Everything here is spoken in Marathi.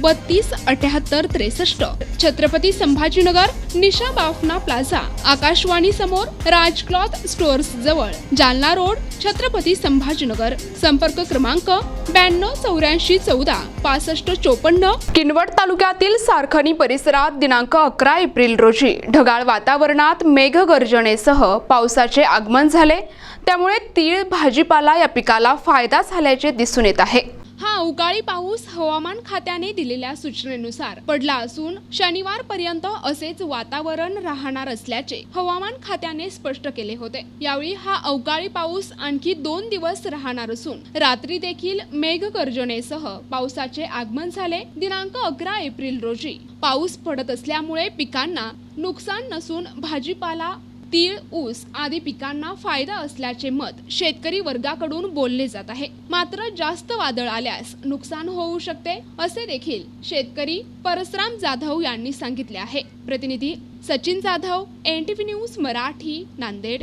बत्तीस अठ्याहत्तर त्रेसष्ट. छत्रपती संभाजीनगर निशा बाफना प्लाझा. आकाशवाणी समोर राज क्लॉथ स्टोअर्स जवळ. जालना रोड छत्रपती संभाजीनगर. संपर्क क्रमांक ब्याण्णव चौऱ्याऐंशी चौदा पासष्ट चोपन्न. किनवट तालुक्यातील सारखणी परिसरात दिनांक अकरा एप्रिल रोजी ढगाळ वातावरणात मेघगर्जनेसह पावसाचे आगमन झाले. त्यामुळे तीळ भाजीपाला या पिकाला फायदा झाल्याचे दिसून येत आहे. हा अवकाळी पाऊस हवामान खात्याने दिलेल्या सूचनेनुसार पडला असून शनिवार पर्यंत असेच वातावरण राहणार असल्याचे हवामान खात्याने स्पष्ट केले होते. यावेळी हा अवकाळी पाऊस आणखी दोन दिवस राहणार असून रात्री देखील मेघगर्जनेसह पावसाचे आगमन झाले. दिनांक अकरा एप्रिल रोजी पाऊस पडत असल्यामुळे पिकांना नुकसान नसून भाजीपाला तीळ ऊस आदी पिकांना फायदा असल्याचे मत शेतकरी वर्गाकडून बोलले जात आहे. मात्र जास्त वादळ आल्यास नुकसान होऊ शकते असे देखील शेतकरी परसराम जाधव यांनी सांगितले आहे. प्रतिनिधी Sachin Jadhav N T V news Marathi Nanded.